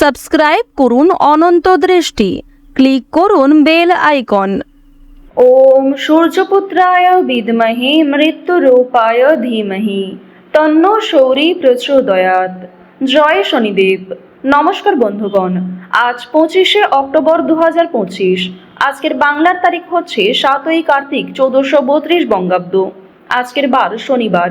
Subscribe করুন অনন্ত দৃষ্টি। Click করুন বেল আইকন। ওম সূর্যপুত্রায় বিদমহে মৃত্যুরূপায় ধীমহি। তন্ন শৌরী প্রচোদয়াত জয় শনিদেব। নমস্কার বন্ধুগণ। আজ পঁচিশে অক্টোবর দু হাজার পঁচিশ। আজকের বাংলার তারিখ হচ্ছে সাতই কার্তিক চোদ্দশো বত্রিশ বঙ্গাব্দ। আজকের বার শনিবার।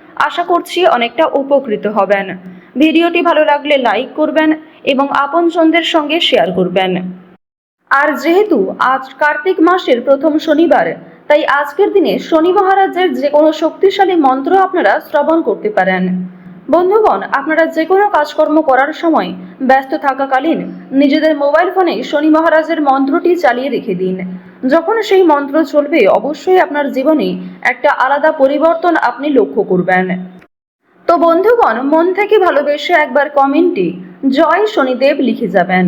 আশা করছি অনেকটা উপকৃত হবেন। ভিডিওটি ভালো লাগলে লাইক করবেন এবং আপন আপনজনদের সঙ্গে শেয়ার করবেন। আর যেহেতু আজ কার্তিক মাসের প্রথম শনিবার, তাই আজকের দিনে শনি মহারাজের যে কোনো শক্তিশালী মন্ত্র আপনারা শ্রবণ করতে পারেন। বন্ধুগণ, আপনারা যে কোনো কাজকর্ম করার সময় ব্যস্ত থাকাকালীন নিজেদের মোবাইল ফোনে শনি মহারাজের মন্ত্রটি চালিয়ে রেখে দিন। যখন সেই মন্ত্র চলবে, অবশ্যই আপনার জীবনে একটা আলাদা পরিবর্তন আপনি লক্ষ্য করবেন। তো বন্ধুগণ, মন থেকে ভালোবেসে একবার কমেন্টে জয় শনিদেব লিখে যাবেন।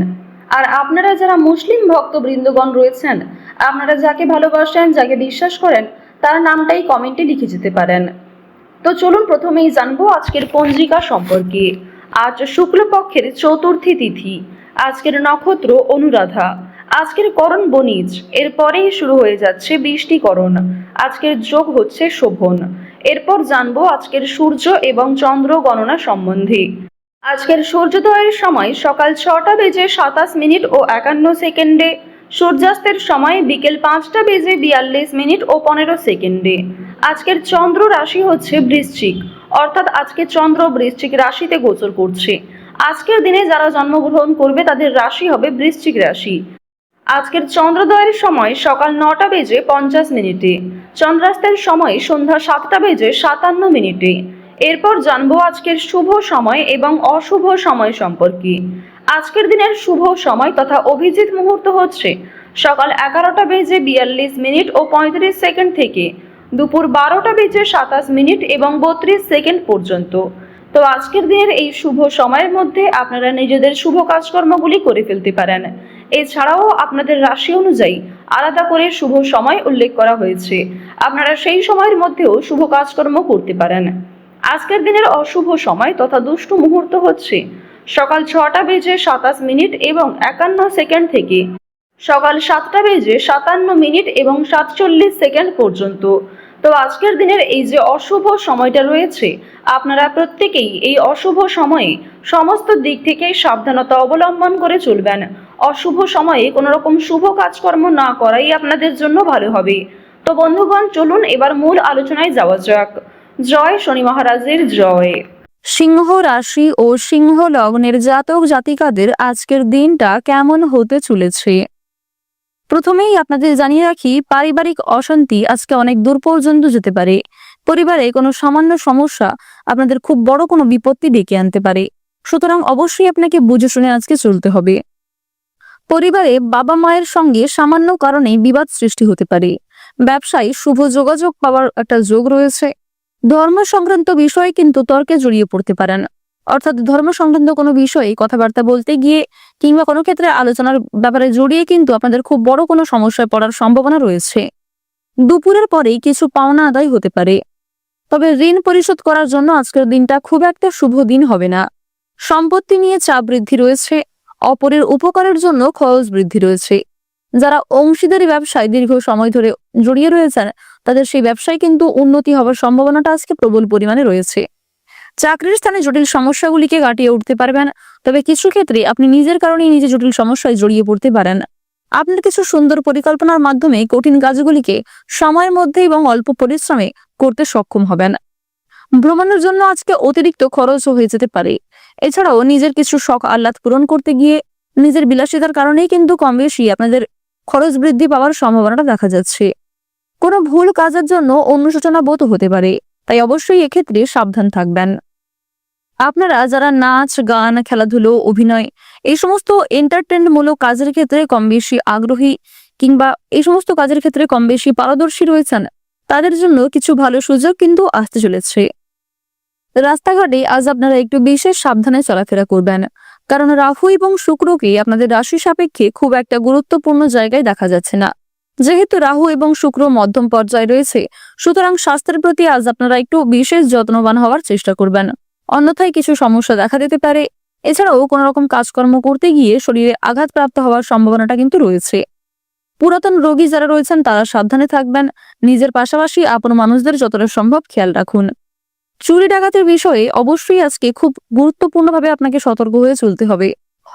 আর আপনারা যারা মুসলিম ভক্তবৃন্দগণ রয়েছেন, আপনারা যাকে ভালোবাসেন, যাকে বিশ্বাস করেন, তার নামটাই কমেন্টে লিখে যেতে পারেন। তো চলুন প্রথমেই জানব আজকের পঞ্জিকা সম্পর্কে। আজ শুক্লপক্ষের চতুর্থী তিথি, আজকের নক্ষত্র অনুরাধা। আজকের করণ বনিজ এরপরেই শুরু হয়ে যাচ্ছে বৃষ্টিকরণ আজকের যোগ হচ্ছে শোভন। এরপর জানব আজকের সূর্য এবং চন্দ্র গণনা সম্বন্ধে। আজকের সূর্যোদয়ের সময় সকাল ছটা বেজে সাতাশ মিনিট ও একান্ন সেকেন্ডে, সূর্যাস্তের সময় বিকেল পাঁচটা বেজে বিয়াল্লিশ মিনিট ও পনেরো সেকেন্ডে। আজকের চন্দ্র রাশি হচ্ছে বৃশ্চিক, অর্থাৎ আজকে চন্দ্র বৃশ্চিক রাশিতে গোচর করছে। আজকের দিনে যারা জন্মগ্রহণ করবে তাদের রাশি হবে বৃশ্চিক রাশি। আজকের চন্দ্রোদয়ের সময় সকাল নটা বেজে পঞ্চাশ মিনিটে। চন্দ্রাস্তের সময় সন্ধ্যা সাতটা বেজে সাতান্ন মিনিটে। এরপর জানব আজকের শুভ সময় এবং অশুভ সময় সম্পর্কে। আজকের দিনের শুভ সময় তথা অভিজিৎ মুহূর্ত হচ্ছে সকাল এগারোটা বেজে বিয়াল্লিশ মিনিট ও পঁয়ত্রিশ সেকেন্ড থেকে। দুপুর বারোটা বেজে সাতাশ মিনিট এবং বত্রিশ সেকেন্ড পর্যন্ত। তো আজকের দিনের এই শুভ সময়ের মধ্যে আপনারা নিজেদের শুভ কাজকর্মগুলি করে ফেলতে পারেন। এছাড়াও আপনাদের রাশি অনুযায়ী আলাদা করে শুভ সময় উল্লেখ করা হয়েছে। আপনারা সেই সময়ের মধ্যেও শুভ কাজকর্ম করতে পারেন। আজকের দিনের অশুভ সময় তথা দুষ্টু মুহূর্ত হচ্ছে। সকাল ছটা বেজে সাতাশ মিনিট এবং একান্ন সেকেন্ড থেকে সকাল সাতটা বেজে সাতান্ন মিনিট এবং সাতচল্লিশ সেকেন্ড পর্যন্ত। তো আজকের দিনের এই যে অশুভ সময়টা রয়েছে, আপনারা প্রত্যেকেই এই অশুভ সময়ে সমস্ত দিক থেকে সাবধানতা অবলম্বন করে চলবেন। অশুভ সময়ে কোনো রকম শুভ কাজকর্ম না করাই আপনাদের জন্য ভালো হবে। তো বন্ধুগণ, চলুন এবার মূল আলোচনায় যাওয়া যাক। জয় শনি মহারাজের জয়। সিংহ রাশি ও সিংহ লগ্নের জাতক জাতিকাদের আজকের দিনটা কেমন হতে চলেছে? প্রথমেই আপনাদের জানিয়ে রাখি, পারিবারিক অশান্তি আজকে অনেক দূর পর্যন্ত যেতে পারে। পরিবারে কোনো সামান্য সমস্যা আপনাদের খুব বড় কোনো বিপত্তি ডেকে আনতে পারে। সুতরাং অবশ্যই আপনাকে বুঝে শুনে আজকে চলতে হবে। পরিবারে বাবা মায়ের সঙ্গে সামান্য কারণে বিবাদ সৃষ্টি হতে পারে। ব্যবসায় শুভ যোগাযোগ পাওয়ার একটা যোগ রয়েছে। ধর্ম সংক্রান্ত বিষয়ে কিন্তু তর্কে জড়িয়ে পড়তে পারেন। অর্থাৎ ধর্ম সংক্রান্ত কোনো বিষয়ে কথাবার্তা বলতে গিয়ে কিংবা কোনো ক্ষেত্রে আলোচনার ব্যাপারে জড়িয়ে কিন্তু আপনাদের খুব বড় কোনো সমস্যায় পড়ার সম্ভাবনা রয়েছে। দুপুরের পরেই কিছু পাওনা আদায় হতে পারে। তবে ঋণ পরিশোধ করার জন্য আজকের দিনটা খুব একটা শুভ দিন হবে না। সম্পত্তি নিয়ে চাপ বৃদ্ধি রয়েছে, অপরের উপকারের জন্য খরচ বৃদ্ধি রয়েছে। যারা অংশীদারি ব্যবসায় দীর্ঘ সময় ধরে জড়িয়ে রয়েছেন, তাদের সেই ব্যবসায় কিন্তু উন্নতি হওয়ার সম্ভাবনাটা আজকে প্রবল পরিমাণে রয়েছে। চাকরির স্থানে জটিল সমস্যাগুলিকে কাটিয়ে উঠতে পারবেন, তবে কিছু ক্ষেত্রে আপনি নিজের কারণেই নিজে জটিল সমস্যায় জড়িয়ে পড়তে পারেন। আপনার কিছু সুন্দর পরিকল্পনার মাধ্যমে কঠিন কাজগুলিকে সময়ের মধ্যে এবং অল্প পরিশ্রমে করতে সক্ষম হবেন। ভ্রমণের জন্য আজকে অতিরিক্ত খরচও হয়ে যেতে পারে। এছাড়াও নিজের কিছু শখ আহ্লাদ পূরণ করতে গিয়ে নিজের বিলাসিতার কারণেই কিন্তু কম বেশি আপনাদের খরচ বৃদ্ধি পাওয়ার সম্ভাবনাটা দেখা যাচ্ছে। কোনো ভুল কাজের জন্য অনুশোচনা বোধ হতে পারে। তাই অবশ্যই এক্ষেত্রে সাবধান থাকবেন। আপনারা যারা নাচ, গান, খেলাধুলো, অভিনয়, এই সমস্ত এন্টারটেনমূলক কাজের ক্ষেত্রে কম বেশি আগ্রহী কিংবা এই সমস্ত কাজের ক্ষেত্রে কম বেশি পারদর্শী রয়েছেন, তাদের জন্য কিছু ভালো সুযোগ কিন্তু আসতে চলেছে। রাস্তাঘাটে আজ আপনারা একটু বিশেষ সাবধানে চলাফেরা করবেন, কারণ রাহু এবং শুক্রকে আপনাদের রাশি সাপেক্ষে খুব একটা গুরুত্বপূর্ণ জায়গায় দেখা যাচ্ছে না। যেহেতু রাহু এবং শুক্র মধ্যম পর্যায়ে রয়েছে, সুতরাং স্বাস্থ্যের প্রতি আজ আপনারা একটু বিশেষ যত্নবান হওয়ার চেষ্টা করবেন। অন্যথায় কিছু সমস্যা দেখা দিতে পারে। এছাড়াও কোনো রকম কাজকর্ম করতে গিয়ে শরীরে আঘাতপ্রাপ্ত হওয়ার সম্ভাবনাটা কিন্তু রয়েছে। পুরাতন রোগী যারা রয়েছেন, তারা সাবধানে থাকবেন। নিজের পাশাপাশি আপন মানুষদের যতটা সম্ভব খেয়াল রাখুন। চুরি ডাকাতের বিষয়ে অবশ্যই আজকে খুব গুরুত্বপূর্ণভাবে আপনাকে সতর্ক হয়ে চলতে হবে।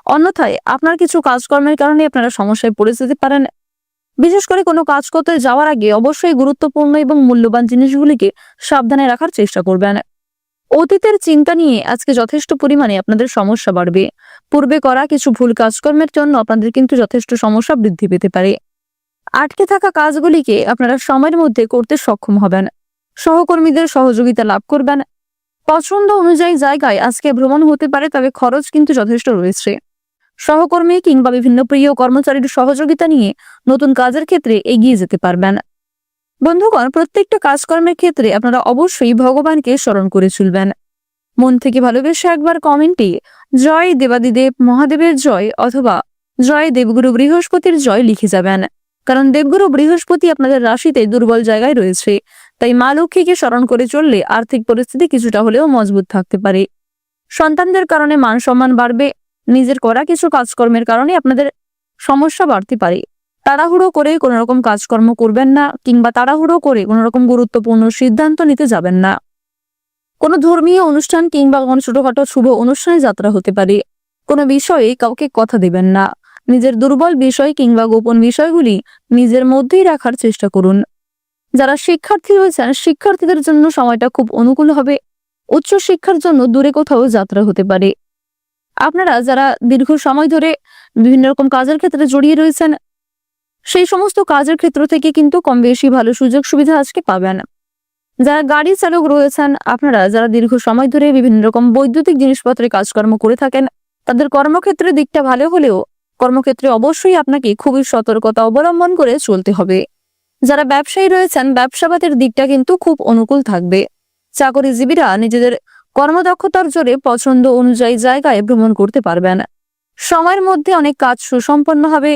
অন্যথায় আপনার কিছু কাজকর্মের কারণে আপনারা সমস্যায় পড়ে যেতে পারেন। বিশেষ করে কোনো কাজ করতে যাওয়ার আগে অবশ্যই গুরুত্বপূর্ণ এবং মূল্যবান জিনিসগুলিকে সাবধানে রাখার চেষ্টা করবেন। অতীতের চিন্তা নিয়ে আজকে যথেষ্ট পরিমাণে আপনাদের সমস্যা বাড়বে। পূর্বে করা কিছু ভুল কাজকর্মের জন্য আপনাদের কিন্তু যথেষ্ট সমস্যা বৃদ্ধি পেতে পারে। আটকে থাকা কাজগুলিকে আপনারা সময়ের মধ্যে করতে সক্ষম হবেন। সহকর্মীদের সহযোগিতা লাভ করবেন। পছন্দ অনুযায়ী জায়গায় আজকে ভ্রমণ হতে পারে, তবে খরচ কিন্তু যথেষ্ট রয়েছে। সহকর্মী কিংবা বিভিন্ন প্রিয় কর্মচারীর সহযোগিতা নিয়ে নতুন কাজের ক্ষেত্রে এগিয়ে যেতে পারবেন। বন্ধুগণ, প্রত্যেকটা কাজকর্মের ক্ষেত্রে আপনারা অবশ্যই ভগবানকে স্মরণ করে চলবেন। মন থেকে ভালোবেসে একবার কমেন্টে জয় দেবাদিদেব মহাদেবের জয় অথবা জয় দেবগুরু বৃহস্পতির জয় লিখে যাবেন। কারণ দেবগুরু বৃহস্পতি আপনাদের রাশিতে দুর্বল জায়গায় রয়েছে, তাই মা লক্ষ্মীকে স্মরণ করে চললে আর্থিক পরিস্থিতি কিছুটা হলেও মজবুত থাকতে পারে। সন্তানদের কারণে মান সম্মান বাড়বে নিজের করা কিছু কাজকর্মের কারণে আপনাদের সমস্যা বাড়তে পারে। তাড়াহুড়ো করে কোনো রকম কাজকর্ম করবেন না কিংবা তাড়াহুড়ো করে কোনো রকম গুরুত্বপূর্ণ সিদ্ধান্ত নিতে যাবেন না। কোনো ধর্মীয় অনুষ্ঠান কিংবা কোনো ছোটখাটো শুভ অনুষ্ঠানে যাত্রা হতে পারে। কোনো বিষয়ে কাউকে কথা দেবেন না। নিজের দুর্বল বিষয় কিংবা গোপন বিষয়গুলি নিজের মধ্যেই রাখার চেষ্টা করুন। যারা শিক্ষার্থী রয়েছেন, শিক্ষার্থীদের জন্য সময়টা খুব অনুকূল হবে। উচ্চ শিক্ষার জন্য দূরে কোথাও যাত্রা হতে পারে। আপনারা যারা দীর্ঘ সময় ধরে বিভিন্ন রকম কাজের ক্ষেত্রে জড়িয়ে রয়েছেন, সেই সমস্ত কাজের ক্ষেত্র থেকে কিন্তু কম বেশি ভালো সুযোগ সুবিধা আজকে পাবেন। যারা গাড়ি চালক রয়েছেন, আপনারা যারা দীর্ঘ সময় ধরে বিভিন্ন রকম বৈদ্যুতিক জিনিসপত্রে কাজকর্ম করে থাকেন, তাদের কর্মক্ষেত্রের দিকটা ভালো হলেও কর্মক্ষেত্রে অবশ্যই আপনাকে খুবই সতর্কতা অবলম্বন করে চলতে হবে। যারা ব্যবসায়ী রয়েছেন ব্যবসাবাদের দিকটা কিন্তু খুব অনুকূল থাকবে। চাকরিজীবীরা নিজেদের কর্মদক্ষতার জোরে পছন্দ অনুযায়ী জায়গায় ভ্রমণ করতে পারবেন। সময়ের মধ্যে অনেক কাজ সুসম্পন্ন হবে।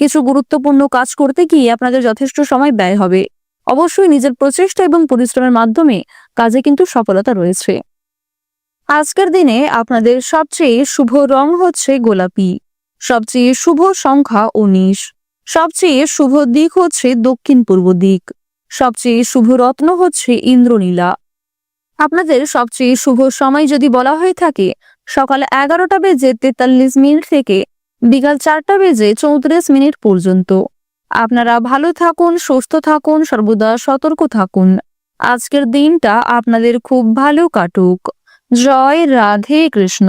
কিছু গুরুত্বপূর্ণ কাজ করতে গিয়ে আপনাদের যথেষ্ট সময় ব্যয় হবে। অবশ্যই নিজের প্রচেষ্টা এবং পরিশ্রমের মাধ্যমে কাজে কিন্তু সফলতা রয়েছে। আজকের দিনে আপনাদের সবচেয়ে শুভ রং হচ্ছে গোলাপি। সবচেয়ে শুভ সংখ্যা উনিশ। সবচেয়ে শুভ দিক হচ্ছে দক্ষিণ পূর্ব দিক। সবচেয়ে শুভ রত্ন হচ্ছে ইন্দ্রনীলা। আপনাদের সবচেয়ে শুভ সময় যদি বলা হয়ে থাকে, সকাল এগারোটা বেজে তেতাল্লিশ মিনিট থেকে বিকাল চারটা বেজে চৌত্রিশ মিনিট পর্যন্ত। আপনারা ভালো থাকুন, সুস্থ থাকুন, সর্বদা সতর্ক থাকুন। আজকের দিনটা আপনাদের খুব ভালো কাটুক। জয় রাধে কৃষ্ণ।